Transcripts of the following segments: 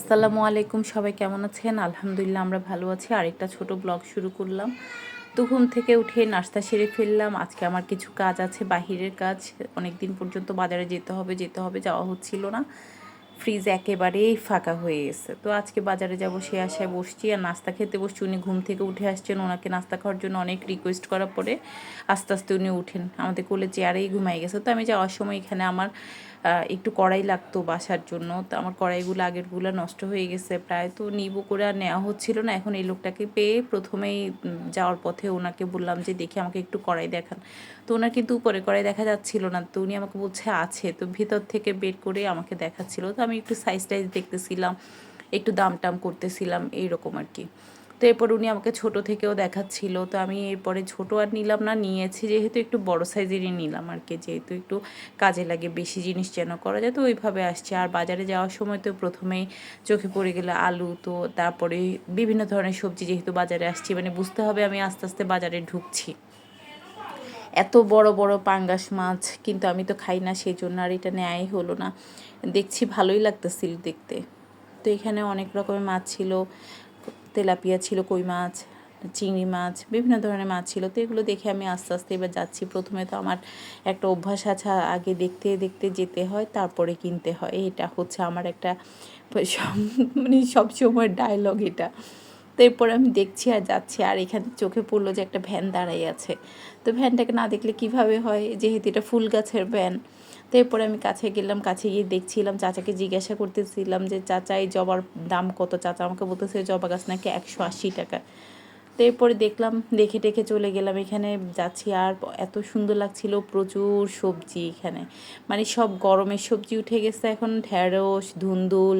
আসসালামু আলাইকুম, সবাই কেমন আছেন? আলহামদুলিল্লাহ আমরা ভালো আছি। আরেকটা ছোট ব্লগ শুরু করলাম। তো ঘুম থেকে উঠে নাস্তা সেরে ফেললাম। আজকে আমার কিছু কাজ আছে, বাহিরের কাজ। অনেক দিন পর্যন্ত বাজারে যেতে হবে যেতে হবে, যাওয়া হচ্ছিল না। ফ্রিজ একেবারেই ফাঁকা হয়ে গেছে। তো আজকে বাজারে যাব সে আশায় বসছি। আর নাস্তা খেতে বসছি। উনি ঘুম থেকে উঠে আসছেন। ওনাকে নাস্তা খাওয়ার জন্য অনেক রিকোয়েস্ট করার পরে আস্তে আস্তে উনি উঠেন। আমাদের কোলে চেয়ারেই ঘুমাই গেছে। তো আমি যাওয়ার সময় এখানে আমার একটু কড়াই লাগতো বাসার জন্য। তো আমার কড়াইগুলো আগেরগুলো নষ্ট হয়ে গেছে প্রায়। তো নিব করে আর নেওয়া হচ্ছিল না। এখন এই লোকটাকে পেয়ে প্রথমেই যাওয়ার পথে ওনাকে বললাম যে, দেখি আমাকে একটু কড়াই দেখান। তো ওনার কিন্তু উপরে কড়াই দেখা যাচ্ছিল না। তো উনি আমাকে বলছে, আছে। তো ভিতর থেকে বের করে আমাকে দেখাচ্ছিল। তো আমি একটু সাইজ টাইজ দেখতেছিলাম, একটু দাম টাম করতেছিলাম, এইরকম আর কি। তো এরপর উনি আমাকে ছোট থেকেও দেখাচ্ছিল। তো আমি এরপরে ছোট আর নিলাম না, নিয়েছি যেহেতু একটু বড় সাইজেরই নিলাম আর কি, যেহেতু একটু কাজে লাগে বেশি জিনিস যেন করা যায়, তো ওইভাবে আসছে। আর বাজারে যাওয়ার সময় তো প্রথমেই চোখে পড়ে গেলে আলু, তো তারপরে বিভিন্ন ধরনের সবজি যেহেতু বাজারে আসছি মানে বুঝতে হবে আমি আস্তে আস্তে বাজারে ঢুকছি। এত বড় বড় পাঙ্গাস মাছ কিন্তু আমি তো খাই না, সেই জন্য আর এটা নেয়াই হলো না। দেখছি ভালোই লাগতেছিল দেখতে। তো এখানে অনেক রকমের মাছ ছিল তেলাপিয়া ছিল, কই মাছ, চিংড়ি মাছ, বিভিন্ন ধরনের মাছ ছিল। তো এগুলো দেখে আমি আস্তে আস্তে এবার যাচ্ছি। প্রথমে তো আমার একটা অভ্যাস আছে, আগে দেখতে দেখতে যেতে হয়, তারপরে কিনতে হয়। এটা হচ্ছে আমার একটা মানে সবসময় ডায়লগ এটা। তো এরপর আমি দেখছি আর যাচ্ছি, আর এখানে চোখে পড়ল যে একটা ভ্যান দাঁড়াই আছে। তো ভ্যানটাকে না দেখলে কীভাবে হয়? যেহেতু এটা ফুল গাছের ভ্যান তো এরপরে আমি কাছে গেলাম, কাছে গিয়ে দেখছিলাম, চাচাকে জিজ্ঞাসা করতেছিলাম যে, চাচা, এই জবার দাম কত? চাচা আমাকে বলতেছে জবা গাছ নাকি একশো আশি টাকা। তো এরপরে দেখলাম, দেখে টেখে চলে গেলাম। এখানে যাচ্ছি আর এত সুন্দর লাগছিল, প্রচুর সবজি এখানে। মানে সব গরমের সবজি উঠে গেছে এখন ঢেঁড়স ধুন্দুল,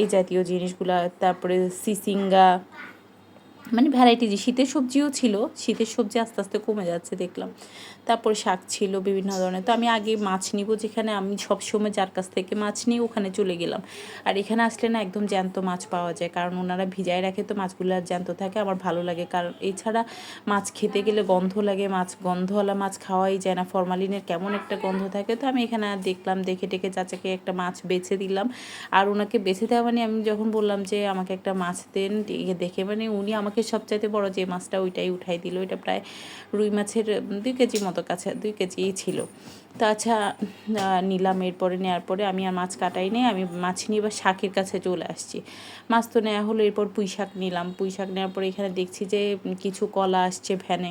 এই জাতীয় জিনিসগুলা, তারপরে সিসিঙ্গা মানে ভ্যারাইটি যে শীতের সবজিও ছিল, শীতের সবজি আস্তে আস্তে কমে যাচ্ছে দেখলাম। তারপরে শাক ছিল, বিভিন্ন ধরনের। তো আমি আগে মাছ নিব যেখানে আমি সবসময় যার কাছ থেকে মাছ নিই, ওখানে চলে গেলাম। আর এখানে আসলে না একদম জ্যান্ত মাছ পাওয়া যায়, কারণ ওনারা ভিজায় রাখে, তো মাছগুলো আর জ্যান্ত থাকে, আমার ভালো লাগে। কারণ এছাড়া মাছ খেতে গেলে গন্ধ লাগে, মাছ, গন্ধওয়ালা মাছ খাওয়াই যায় না। ফরমালিনের কেমন একটা গন্ধ থাকে, তো আমি এখানে আর দেখলাম, দেখে টেকে চাচাকে একটা মাছ বেছে দিলাম। আর ওনাকে বেছে দেওয়া মানে আমি যখন বললাম যে, আমাকে একটা মাছ দেন দেখে। মানে উনি আমাকে সবচাইতে বড় যে মাছটা ওইটাই উঠাই দিল। ওইটা প্রায় রুই মাছের দুই কেজি মতো কাছে, দুই কেজিই ছিল। তো আচ্ছা নিলাম এরপরে নেওয়ার পরে আমি আর মাছ কাটাই নেই, আমি মাছ নিয়ে এবার শাকের কাছে চলে আসছি। মাছ তো নেওয়া হলো, এরপর পুঁই শাক নিলাম। পুঁই শাক নেওয়ার পরে এখানে দেখছি যে কিছু কলা আসছে ভ্যানে।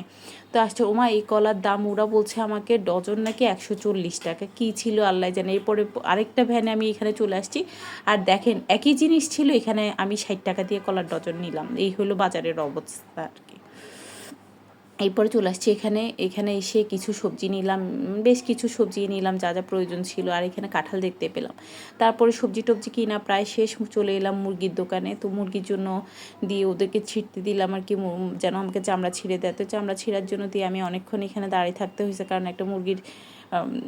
তো আসছে, ওমা, এই কলার দাম ওরা বলছে আমাকে ডজন নাকি একশো চল্লিশ টাকা। কী ছিল আল্লাহ জানে। এরপরে আরেকটা ভ্যানে আমি এখানে চলে আসছি। আর দেখেন, একই জিনিস ছিল, এখানে আমি ষাট টাকা দিয়ে কলার ডজন নিলাম। এই হলো বাজারের অবস্থা আর কি। এরপরে চলে আসছি এখানে। এখানে এসে কিছু সবজি নিলাম বেশ কিছু সবজি নিলাম, যা যা প্রয়োজন ছিল, আর এখানে কাঁঠাল দেখতে পেলাম। তারপরে সবজি টবজি কিনা প্রায় শেষ, চলে এলাম মুরগির দোকানে। তো মুরগির জন্য দিয়ে ওদেরকে ছিটতে দিলাম আর কি যেন আমাকে চামড়া ছিঁড়ে দেয়। তো চামড়া ছিঁড়ার জন্য দিয়ে আমি অনেকক্ষণ এখানে দাঁড়িয়ে থাকতে হয়েছে, কারণ একটা মুরগির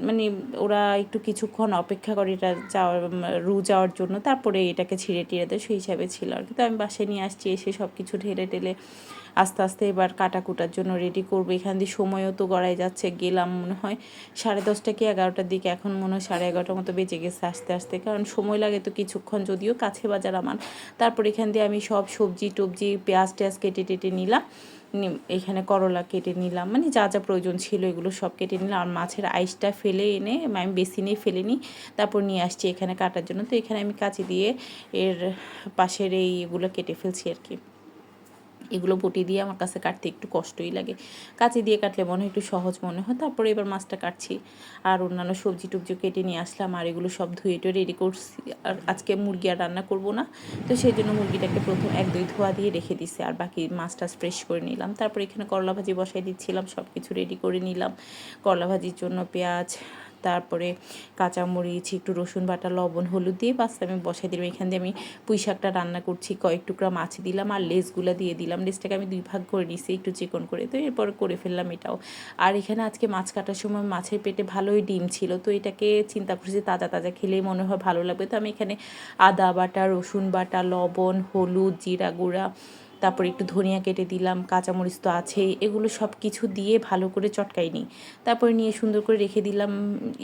মানে ওরা একটু কিছুক্ষণ অপেক্ষা করে এটা যাওয়ার রু যাওয়ার জন্য। তারপরে এটাকে ছিঁড়ে টিড়ে দেয়, সেই হিসাবে ছিল আর কি। তো আমি বাসায় নিয়ে আসছি, এসে সব কিছু ঢেলে টেলে আস্তে আস্তে এবার কাটা কুটার জন্য রেডি করব। এখান দিয়ে সময়ও তো গড়াই যাচ্ছে, গেলাম মনে হয় সাড়ে দশটা কি এগারোটার দিকে। এখন মনে হয় সাড়ে এগারোটার মতো বেজে গেছে আস্তে আস্তে, কারণ সময় লাগে তো কিছুক্ষণ যদিও কাছে বাজার আমার। তারপর এখান দিয়ে আমি সব সবজি টবজি পেঁয়াজ টেয়াজ কেটে টেটে নিলাম। এখানে করলা কেটে নিলাম। মানে যা যা প্রয়োজন ছিল এগুলো সব কেটে নিলাম। আর মাছের আইসটা ফেলে এনে আমি বেসিনে ফেলে নিই তারপর নিয়ে আসছি এখানে কাটার জন্য। তো এখানে আমি কাঁচি দিয়ে এর পাশের এইগুলো কেটে ফেলছি আর কি। এগুলো বটি দিয়ে আমার কাছে কাটতে একটু কষ্টই লাগে। কাঁচি দিয়ে কাটলে মনে হয় একটু সহজ মনে হয়। তারপরে এবার মাছটা কাটছি। আর অন্যান্য সবজি টুবজি কেটে নিয়ে আসলাম। আর এগুলো সব ধুয়ে টুয়ে রেডি করছি। আর আজকে মুরগি আর রান্না করব না। তো সেই জন্য মুরগিটাকে প্রথম এক দুই ধোয়া দিয়ে রেখে দিছি। আর বাকি মাছটা ফ্রেশ করে নিলাম। তারপর এখানে করলা ভাজি বসাই দিচ্ছিলাম। সব কিছু রেডি করে নিলাম। করলা ভাজির জন্য পেঁয়াজ তারপরে কাঁচামরিচ, একটু রসুন বাটা, লবণ, হলুদ দিয়ে পাস্তা আমি বসাই দিলাম। এখান দিয়ে আমি পুঁই শাকটা রান্না করছি, কয়েক টুকরা মাছ দিলাম আর লেসগুলো দিয়ে দিলাম। লেসটাকে আমি দুই ভাগ করে নিছি, একটু চিকন করে। তো এরপর করে ফেললাম এটাও। আর এখানে আজকে মাছ কাটার সময় মাছের পেটে ভালোই ডিম ছিল। তো এটাকে চিন্তা করছি তাজা তাজা খেলেই মনে হয় ভালো লাগবে। তো আমি এখানে আদা বাটা, রসুন বাটা, লবণ, হলুদ, জিরা গুঁড়া তারপর একটু ধনিয়া কেটে দিলাম, কাঁচামরিচ তো আছেই, এগুলো সব কিছু দিয়ে ভালো করে চটকাই নিই তারপরে নিয়ে সুন্দর করে রেখে দিলাম,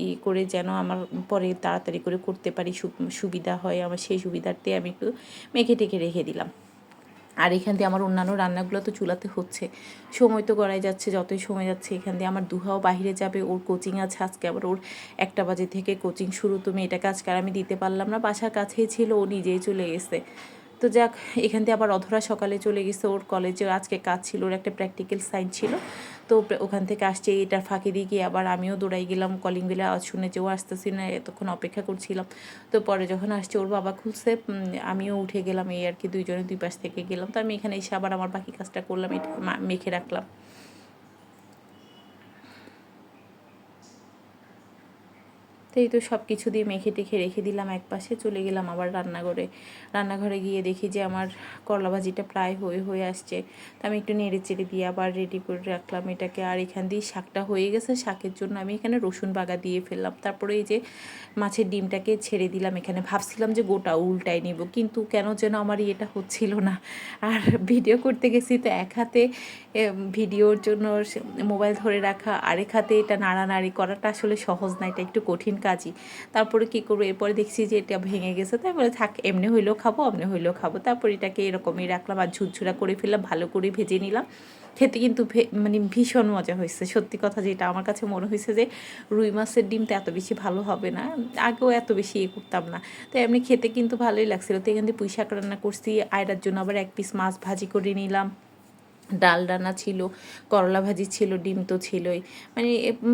ই করে যেন আমার পরে তাড়াতাড়ি করে করতে পারি সুবিধা হয় আমার সেই সুবিধার্থে আমি একটু মেখে টেকে রেখে দিলাম। আর এখান দিয়ে আমার অন্যান্য রান্নাগুলো তো চুলাতে হচ্ছে। সময় তো গড়াই যাচ্ছে, যতই সময় যাচ্ছে এখান দিয়ে আমার দুহাও বাইরে যাবে, ওর কোচিং আছে, আজকে আবার ওর একটা বাজে থেকে কোচিং শুরু, তো মেয়েটাকে আজকে আর আমি দিতে পারলাম না, বাসার কাছেই ছিল, ও নিজেই চলে গেছে। তো যাক, এখান থেকে আবার অধরা সকালে চলে গেছে ওর কলেজে। আজকে কাজ ছিল, ওর একটা প্র্যাকটিক্যাল সাইন ছিল। তো ওখান থেকে আসছে, এটা ফাঁকি দিয়ে গিয়ে আবার আমিও দৌড়াই গেলাম কলিং বেলে আওয়াজ শুনে যে ও আসতেছি না, এতক্ষণ অপেক্ষা করছিলাম। তো পরে যখন আসছে, ওর বাবা খুলছে আমিও উঠে গেলাম এই আর কি, দুইজনে দুই পাশ থেকে গেলাম। তো আমি এখানে এসে আবার আমার বাকি কাজটা করলাম, এটা মেখে রাখলাম। তো এই তো সব কিছু দিয়ে মেখে টেখে রেখে দিলাম এক পাশে, চলে গেলাম আবার রান্নাঘরে। রান্নাঘরে গিয়ে দেখি যে আমার করলা ভাজিটা প্রায় হয়ে হয়ে আসছে। তো আমি একটু নেড়ে চেড়ে দিয়ে আবার রেডি করে রাখলাম এটাকে। আর এখান দিয়ে শাকটা হয়ে গেছে, শাকের জন্য আমি এখানে রসুন বাগা দিয়ে ফেললাম। তারপরে এই যে মাছের ডিমটাকে ছেড়ে দিলাম এখানে। ভাবছিলাম যে গোটা উল্টাই নিব, কিন্তু কেন যেন আমার এটা হচ্ছিল না। আর ভিডিও করতে গেছি তো এক হাতে ভিডিওর জন্য মোবাইল ধরে রাখা, আরেক হাতে এটা নাড়ানাড়ি করাটা আসলে সহজ না, এটা একটু কঠিন কাজই। তারপরে কী করব, এরপরে দেখছি যে এটা ভেঙে গেছে তারপরে থাক, এমনি হইলেও খাব এমনি হইলেও খাব। তারপর এটাকে এরকমই রাখলাম আর ঝুরঝুরা করে ফেললাম, ভালো করে ভেজে নিলাম। খেতে কিন্তু মানে ভীষণ মজা হয়েছে, সত্যি কথা যেটা আমার কাছে মনে হয়েছে যে রুই মাছের ডিমটা এত বেশি ভালো হবে না, আগেও এত বেশি ইয়ে করতাম না। তো এমনি খেতে কিন্তু ভালোই লাগছিল, তো এখান থেকে পুঁই শাক রান্না করছি, আয়রার জন্য আবার এক পিস মাছ ভাজি করে নিলাম। ডাল ডানা ছিল, করলা ভাজি ছিল, ডিম তো ছিলই। মানে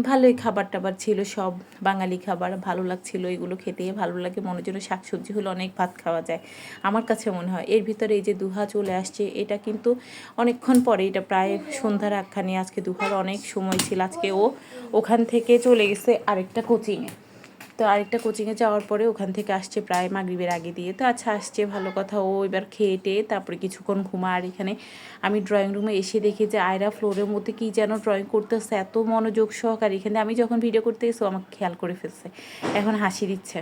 ভালোই খাবার টাবার ছিল, সব বাঙালি খাবার ভালো লাগছিল, এগুলো খেতে ভালো লাগে মনে জন্য শাকসবজি হলে অনেক ভাত খাওয়া যায়। আমার কাছে মনে হয়, এর ভিতরে এই যে দুহা চলে আসছে, এটা কিন্তু অনেকক্ষণ পরে, এটা প্রায় সন্ধ্যার একখানি আজকে দুহার অনেক সময় ছিল, আজকে ও ওখান থেকে চলে গেছে আরেকটা কোচিংয়ে। তো আরেকটা কোচিংয়ে যাওয়ার পরে ওখান থেকে আসছে প্রায় মাগরীবের আগে দিয়ে। তো আচ্ছা আসছে, ভালো কথা। ও এবার খেয়ে টেয়ে তারপরে কিছুক্ষণ ঘুমা আর এখানে আমি ড্রয়িং রুমে এসে দেখি যে আয়রা ফ্লোরের মধ্যে কী যেন ড্রয়িং করতেছে, এত মনোযোগ সহকারে। এখানে আমি যখন ভিডিও করতে গেছি আমাকে খেয়াল করে ফেলছে। এখন হাসি দিচ্ছে।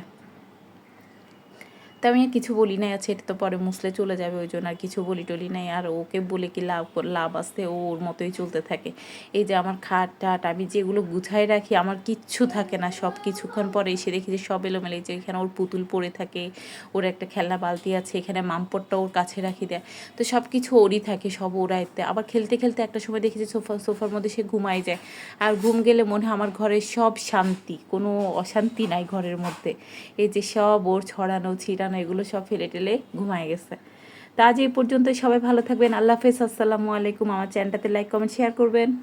তা আমি আর কিছু বলি নাই আছে এটা তো পরে মুসলে চলে যাবে, ওই জন্য আর কিছু বলি টলি নাই। আর ওকে বলে কি লাভ লাভ আসতে ও ওর মতোই চলতে থাকে। এই যে আমার খাট টাট, আমি যেগুলো গুছাই রাখি, আমার কিচ্ছু থাকে না সব কিছুক্ষণ পরে এসে দেখি যে সব এলোমেলো যে এখানে ওর পুতুল পড়ে থাকে, ওর একটা খেলনা বালতি আছে, এখানে মামপটটা ওর কাছে রাখি দেয়। তো সব কিছু ওরই থাকে, সব ওরাইতে আবার খেলতে খেলতে একটা সময় দেখি যে সোফা, সোফার মধ্যে সে ঘুমাই যায়। আর ঘুম গেলে মনে হয় আমার ঘরে সব শান্তি, কোনো অশান্তি নাই ঘরের মধ্যে। এই যে সব ওর ছড়ানো ছিটানো এগুলো সব ফেলে টেলে ঘুমায় গেছে। তা আজ এই পর্যন্ত সবাই ভালো থাকবেন। আল্লাহ হাফেজ। আসসালামু আলাইকুম। আমার চ্যানেলটাতে লাইক কমেন্ট শেয়ার করবেন।